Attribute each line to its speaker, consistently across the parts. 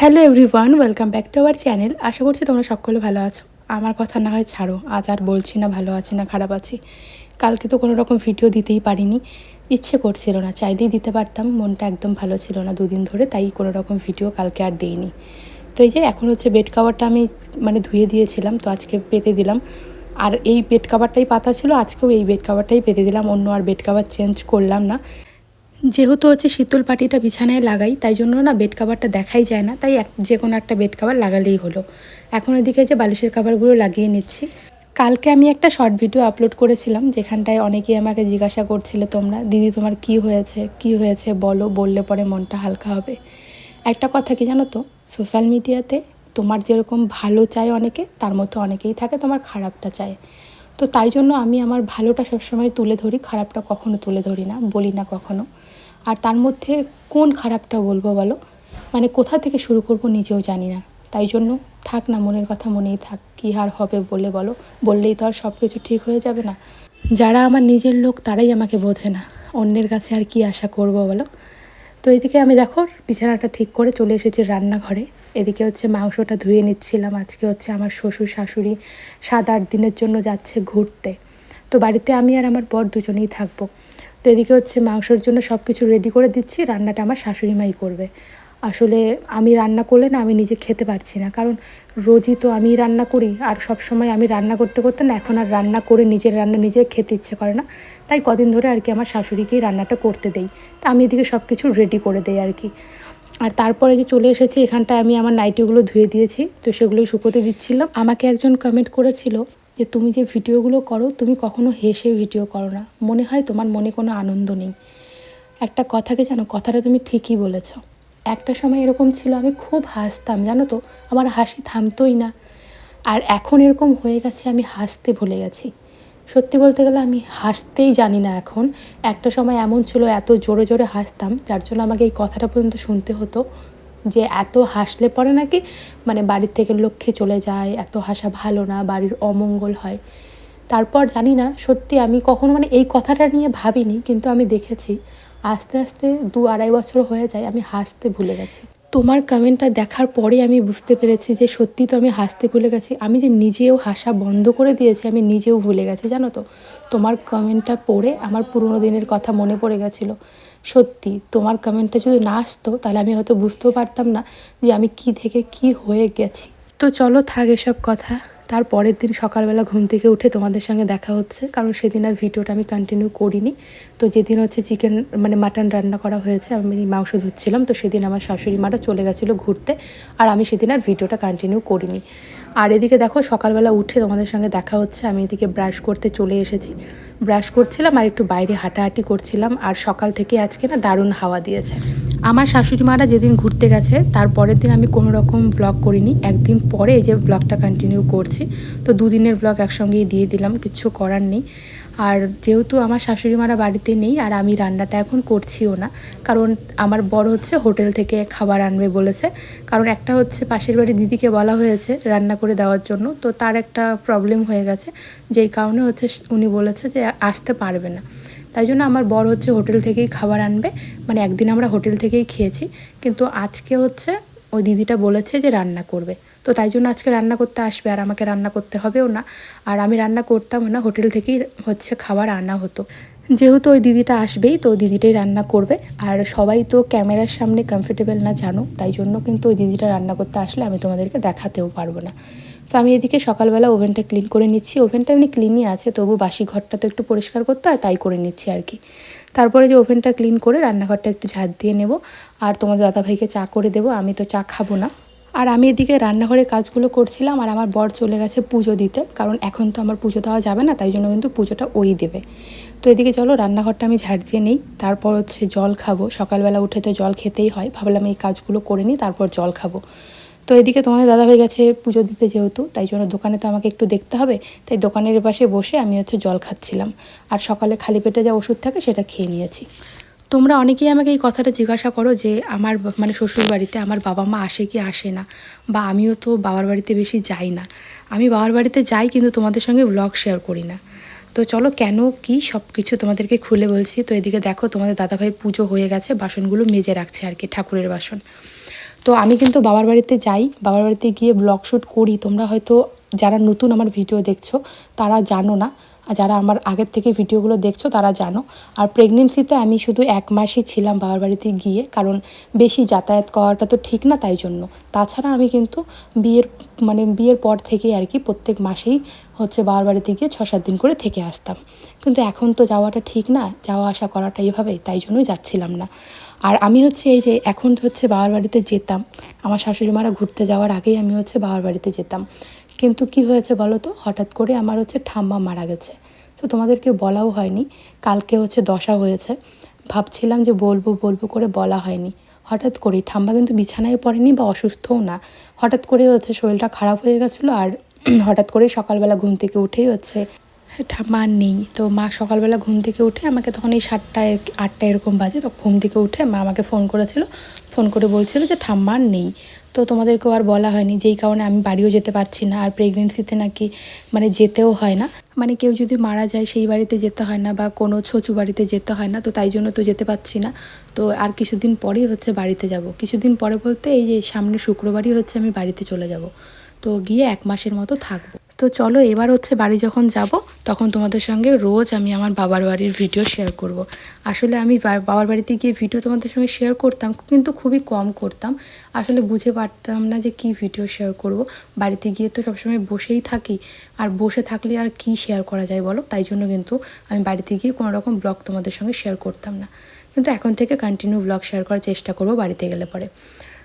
Speaker 1: Hello everyone welcome back to our channel আশা করছি তোমরা সকলে ভালো আছো। আমার কথা না হয় ছাড়ো, আজ আর বলছি না ভালো আছি না খারাপ আছি। কালকে তো কোনো রকম ভিডিও দিতেই পারিনি। ইচ্ছে করছিল না, চাইলেই দিতে পারতাম, মনটা একদম ভালো ছিল না দুদিন ধরে, তাই কোনো রকম ভিডিও কালকে আর দিইনি। তো এই যে এখন হচ্ছে বেড কাভারটা আমি মানে ধুয়ে দিয়েছিলাম, তো আজকে পেতে দিলাম। আর এই বেড কাভারটাই পাতা ছিল, আজকেও এই বেড কাভারটাই পেতে দিলাম, অন্য আর বেড কাভার চেঞ্জ করলাম না। যেহেতু হচ্ছে শীতল পাটিটা বিছানায় লাগাই, তাই জন্য না বেড কাভারটা দেখাই যায় না। তাই এক যে কোনো একটা বেড কাভার লাগালেই হলো। এখন এদিকে যে বালিশের কাভারগুলো লাগিয়ে নিচ্ছি। কালকে আমি একটা শর্ট ভিডিও আপলোড করেছিলাম, যেখানটায় অনেকেই আমাকে জিজ্ঞাসা করছিলে তোমরা, দিদি, তোমার কি হয়েছে? কি হয়েছে? বলো, বললে পরে মনটা হালকা হবে। একটা কথা কি জানো তো? সোশ্যাল মিডিয়াতে তোমার যেরকম ভালো চায় অনেকে, তার মধ্যে অনেকেই থাকে তোমার খারাপটা চায়। তো তাই জন্য আমি আমার ভালোটা সবসময় তুলে ধরি, খারাপটা কখনো তুলে ধরি না, বলি না কখনো। আর তার মধ্যে কোন খারাপটা বলব বলো? মানে কোথা থেকে শুরু করব নিজেও জানি না। তাই জন্য থাক না, মনের কথা মনেই থাক, কী আর হবে বলে বলো? বললেই তো আর সব কিছু ঠিক হয়ে যাবে না। যারা আমার নিজের লোক, তারাই আমাকে বোঝে না। অন্যের কাছে আর কি আশা করব বলো? তো এদিকে আমি দেখো বিছানাটা ঠিক করে চলে এসেছি রান্নাঘরে। এদিকে হচ্ছে মাংসটা ধুয়ে নিচ্ছিলাম। আজকে হচ্ছে আমার শ্বশুর শাশুড়ি সাত আট দিনের জন্য যাচ্ছে ঘুরতে। তো বাড়িতে আমি আর আমার বর দুজনেই থাকব। তো এদিকে হচ্ছে মাংসর জন্য সব কিছু রেডি করে দিচ্ছি। রান্নাটা আমার শাশুড়ি মাই করবে। আসলে আমি রান্না করলে না আমি নিজে খেতে পারছি না। কারণ রোজই তো আমি রান্না করি আর সব সময় আমি রান্না করতে করতে না এখন আর রান্না করে নিজের রান্না নিজে খেতে ইচ্ছে করে না। তাই কদিন ধরে আর কি আমার শাশুড়িকেই রান্নাটা করতে দেই। তা আমি এদিকে সব কিছু রেডি করে দেই আর কি। আর তারপরে যে চলে এসেছি এখানটায় আমি আমার নাইটিগুলো ধুয়ে দিয়েছি। তো সেগুলোই শুকোতে দিচ্ছিলাম আমাকে একজন কমেন্ট করেছিল যে, তুমি যে ভিডিওগুলো করো, তুমি কখনো হেসে ভিডিও করো না। মনে হয় তোমার মনে কোনো আনন্দ নেই। একটা কথাকে জানো, কথাটা তুমি ঠিকই বলেছ। একটা সময় এরকম ছিল, আমি খুব হাসতাম, জানো তো? আমার হাসি থামতোই না। আর এখন এরকম হয়ে গেছে, আমি হাসতে ভুলে গেছি। সত্যি বলতে গেলে আমি হাসতেই জানি না এখন। একটা সময় এমন ছিল, এত জোরে জোরে হাসতাম, যার জন্য আমাকে এই কথাটা পর্যন্ত শুনতে হতো যে, এত হাসলে পরে নাকি মানে বাড়ির থেকে লক্ষ্যে চলে যায়, এত হাসা ভালো না, বাড়ির অমঙ্গল হয়। তারপর জানি না, সত্যি আমি কখনো মানে এই কথাটা নিয়ে ভাবিনি, কিন্তু আমি দেখেছি আস্তে আস্তে দু আড়াই বছর হয়ে যায়, আমি হাসতে ভুলে গেছি। তোমার কমেন্টটা দেখার পরে আমি বুঝতে পেরেছি যে সত্যি তো আমি হাসতে ভুলে গেছি। আমি যে নিজেও হাসা বন্ধ করে দিয়েছি, আমি নিজেও ভুলে গেছি, জানো তো? তোমার কমেন্টটা পড়ে আমার পুরোনো দিনের কথা মনে পড়ে গেছিল। সত্যি, তোমার কমেন্টটা যদি না আসতো, তাহলে আমি হয়তো বুঝতেও পারতাম না যে আমি কি থেকে কি হয়ে গেছি। তো চলো থাক এসব কথা। তার পরের দিন সকালবেলা ঘুম থেকে উঠে তোমাদের সঙ্গে দেখা হচ্ছে। কারণ সেদিন আর ভিডিওটা আমি কন্টিনিউ করিনি। তো যেদিন হচ্ছে চিকেন মানে মাটন রান্না করা হয়েছে, আমি মাংস ধুচ্ছিলাম, তো সেদিন আমার শাশুড়ি মারা চলে গেছিল ঘুরতে। আর আমি সেদিন আর ভিডিওটা কন্টিনিউ করিনি। আর এদিকে দেখো, সকালবেলা উঠে তোমাদের সঙ্গে দেখা হচ্ছে, আমি এদিকে ব্রাশ করতে চলে এসেছি। ব্রাশ করছিলাম আর একটু বাইরে হাঁটাহাঁটি করছিলাম। আর সকাল থেকে আজকে না দারুণ হাওয়া দিয়েছে। আমার শাশুড়ি মারা যেদিন ঘুরতে গেছে, তার পরের দিন আমি কোনো রকম ব্লগ করিনি। একদিন পরে যে ব্লগটা কন্টিনিউ করছি, তো দুদিনের ব্লগ একসঙ্গেই দিয়ে দিলাম, কিছু করার নেই। আর যেহেতু আমার শাশুড়ি মারা বাড়িতে নেই, আর আমি রান্নাটা এখন করছিও না, কারণ আমার বড় হচ্ছে হোটেল থেকে খাবার আনবে বলেছে। কারণ একটা হচ্ছে পাশের বাড়ি দিদিকে বলা হয়েছে রান্না করে দেওয়ার জন্য, তো তার একটা প্রবলেম হয়ে গেছে। যেই কারণে হচ্ছে উনি বলেছে যে আসতে পারবে না। তাই জন্য আমার বর হচ্ছে হোটেল থেকেই খাবার আনবে। মানে একদিন আমরা হোটেল থেকেই খেয়েছি। কিন্তু আজকে হচ্ছে ওই দিদিটা বলেছে যে রান্না করবে। তো তাই জন্য আজকে রান্না করতে আসবে আর আমাকে রান্না করতে হবেও না। আর আমি রান্না করতাম না, হোটেল থেকেই হচ্ছে খাবার আনা হতো। যেহেতু ওই দিদিটা আসবেই, তো দিদিটাই রান্না করবে। আর সবাই তো ক্যামেরার সামনে কমফোর্টেবল না জানো তাই জন্য কিন্তু ওই দিদিটা রান্না করতে আসলে আমি তোমাদেরকে দেখাতেও পারব না। তো আমি এদিকে সকালবেলা ওভেনটা ক্লিন করে নিচ্ছি। ওভেনটা এমনি ক্লিনই আছে, তবু বাসি ঘরটা তো একটু পরিষ্কার করতে হয়, তাই করে নিচ্ছি আর কি তারপরে যে ওভেনটা ক্লিন করে রান্নাঘরটা একটু ঝাঁট দিয়ে নেব, আর তোমাদের দাদাভাইকে চা করে দেবো, আমি তো চা খাব না। আর আমি এদিকে রান্নাঘরে কাজগুলো করছিলাম, আর আমার বর চলে গেছে পুজো দিতে, কারণ এখন তো আমার পুজো দেওয়া যাবে না, তাই জন্য কিন্তু পুজোটা ওই দেবে। তো এদিকে চলো, রান্নাঘরটা আমি ঝাড় দিয়ে নিই, তারপর হচ্ছে জল খাব। সকালবেলা উঠে তো জল খেতেই হয়, ভাবলাম এই কাজগুলো করে নিই, তারপর জল খাব। তো এদিকে তোমাদের দাদা হয়ে গেছে পুজো দিতে যেহেতু, তাই জন্য দোকানে তো আমাকে একটু দেখতে হবে। তাই দোকানের পাশে বসে আমি হচ্ছে জল খাচ্ছিলাম। আর সকালে খালি পেটে যা ওষুধ থাকে সেটা খেয়ে নিয়েছি। তোমরা অনেকেই আমাকে এই কথাটা জিজ্ঞাসা করো যে, আমার মানে শ্বশুর বাড়িতে আমার বাবা মা আসে কি আসে না? বা আমিও তো বাবার বাড়িতে বেশি যাই না। আমি বাবার বাড়িতে যাই কিন্তু তোমাদের সঙ্গে ব্লগ শেয়ার করি না। তো চলো কেন, কি সব কিছু তোমাদেরকে খুলে বলছি। তো এদিকে দেখো তোমাদের দাদাভাইয়ের পুজো হয়ে গেছে, বাসনগুলো মেজে রাখছে আর কি ঠাকুরের বাসন। তো আমি কিন্তু বাবার বাড়িতে যাই, বাবার বাড়িতে গিয়ে ব্লগ শ্যুট করি। তোমরা হয়তো যারা নতুন আমার ভিডিও দেখছ, তারা জানো না। আর যারা আমার আগের থেকে ভিডিওগুলো দেখছ, তারা জানো। আর প্রেগনেন্সিতে আমি শুধু এক মাসই ছিলাম বাবার বাড়িতে গিয়ে, কারণ বেশি যাতায়াত করাটা তো ঠিক না তাই জন্য। তাছাড়া আমি কিন্তু বিয়ের মানে বিয়ের পর থেকেই আর কি প্রত্যেক মাসেই হচ্ছে বাবার বাড়িতে গিয়ে ছ সাত দিন করে থেকে আসতাম। কিন্তু এখন তো যাওয়াটা ঠিক না যাওয়া আসা করাটা এইভাবে তাই জন্যই যাচ্ছিলাম না। আর আমি হচ্ছে এই যে এখন হচ্ছে বাবার বাড়িতে যেতাম, আমার শাশুড়ি মারা ঘুরতে যাওয়ার আগেই আমি হচ্ছে বাবার বাড়িতে যেতাম। কিন্তু কি হয়েছে বলো তো? হঠাৎ করে আমার হচ্ছে ঠাম্মা মারা গেছে। তো তোমাদেরকে বলাও হয়নি, কালকে হচ্ছে দশা হয়েছে। ভাবছিলাম যে বলব বলব করে বলা হয়নি। হঠাৎ করেই ঠাম্মা কিন্তু বিছানায় পড়েনি বা অসুস্থও না। হঠাৎ করে হচ্ছে শরীরটা খারাপ হয়ে গেছিল আর হঠাৎ করেই সকালবেলা ঘুম থেকে উঠেই হচ্ছে ঠাম্মা আর নেই। তো মা সকালবেলা ঘুম থেকে উঠে আমাকে তখন এই সাতটায় আটটা এরকম বাজে, তো ঘুম থেকে উঠে মা আমাকে ফোন করেছিল। ফোন করে বলছিল যে ঠাম্মা আর নেই। তো তোমাদেরকেও আর বলা হয়নি যেই কারণে আমি বাড়িও যেতে পারছি না আর প্রেগনেন্সিতে নাকি মানে যেতেও হয় না। মানে কেউ যদি মারা যায় সেই বাড়িতে যেতে হয় না বা কোনো ছোচু বাড়িতে যেতে হয় না, তো তাই জন্য তো যেতে পারছি না। তো আর কিছুদিন পরেই হচ্ছে বাড়িতে যাব। কিছুদিন পরে বলতে এই যে সামনে শুক্রবারই হচ্ছে আমি বাড়িতে চলে যাব। তো গিয়ে এক মাসের মতো থাকব। তো চলো এবার হচ্ছে বাড়ি যখন যাব, তখন তোমাদের সঙ্গে রোজ আমি আমার বাবার বাড়ির ভিডিও শেয়ার করব। আসলে আমি বাবার বাড়িতে গিয়ে ভিডিও তোমাদের সঙ্গে শেয়ার করতাম, কিন্তু খুবই কম করতাম। আসলে বুঝে পারতাম না যে কি ভিডিও শেয়ার করব। বাড়িতে গিয়ে তো সবসময় বসেই থাকি, আর বসে থাকলে আর কি শেয়ার করা যায় বলো? তাই জন্য কিন্তু আমি বাড়িতে গিয়ে কোনো রকম ব্লগ তোমাদের সঙ্গে শেয়ার করতাম না। কিন্তু এখন থেকে কন্টিনিউ ব্লগ শেয়ার করার চেষ্টা করব বাড়িতে গেলে পরে।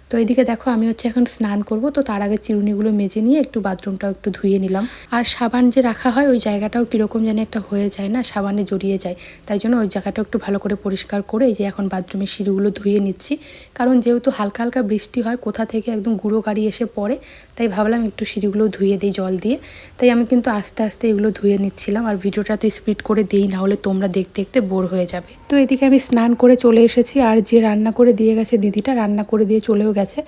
Speaker 1: তো এইদিকে দেখো, আমি হচ্ছে এখন স্নান করব। তো তার আগে চিরুনিগুলো মেজে নিয়ে একটু বাথরুমটাও একটু ধুয়ে নিলাম। আর সাবান যে রাখা হয়, ওই জায়গাটাও কীরকম যেন একটা হয়ে যায় না, সাবানে জড়িয়ে যায়। তাই জন্য ওই জায়গাটা একটু ভালো করে পরিষ্কার করে যে এখন বাথরুমের সিঁড়িগুলো ধুয়ে নিচ্ছি। কারণ যেহেতু হালকা হালকা বৃষ্টি হয়, কোথা থেকে একদম গুঁড়ো গাড়ি এসে পড়ে, তাই ভাবলাম একটু সিঁড়িগুলো ধুয়ে দিই জল দিয়ে। তাই আমি কিন্তু আস্তে আস্তে এগুলো ধুয়ে নিচ্ছিলাম। আর ভিডিওটা তো স্পিড করে দিই, না হলে তোমরা দেখতে দেখতে বোর হয়ে যাবে। তো এদিকে আমি স্নান করে চলে এসেছি। আর যে রান্না করে দিয়ে গেছে দিদিটা, রান্না করে দিয়ে চলেও গেছে।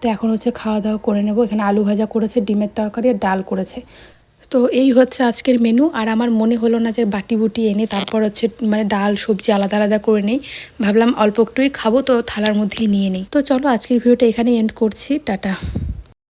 Speaker 1: তো এখন হচ্ছে খাওয়া দাওয়া করে নেব। এখানে আলু ভাজা করেছে, ডিমের তরকারি আর ডাল করেছে। তো এই হচ্ছে আজকের মেনু আর আমার মনে হলো না যে বাটি বুটি এনে তারপর হচ্ছে মানে ডাল, সবজি আলাদা আলাদা করে নেই। ভাবলাম অল্প একটুই খাব, তো থালার মধ্যেই নিয়ে নিই। তো চলো আজকের ভিডিওটা এখানে এন্ড করছি। টাটা।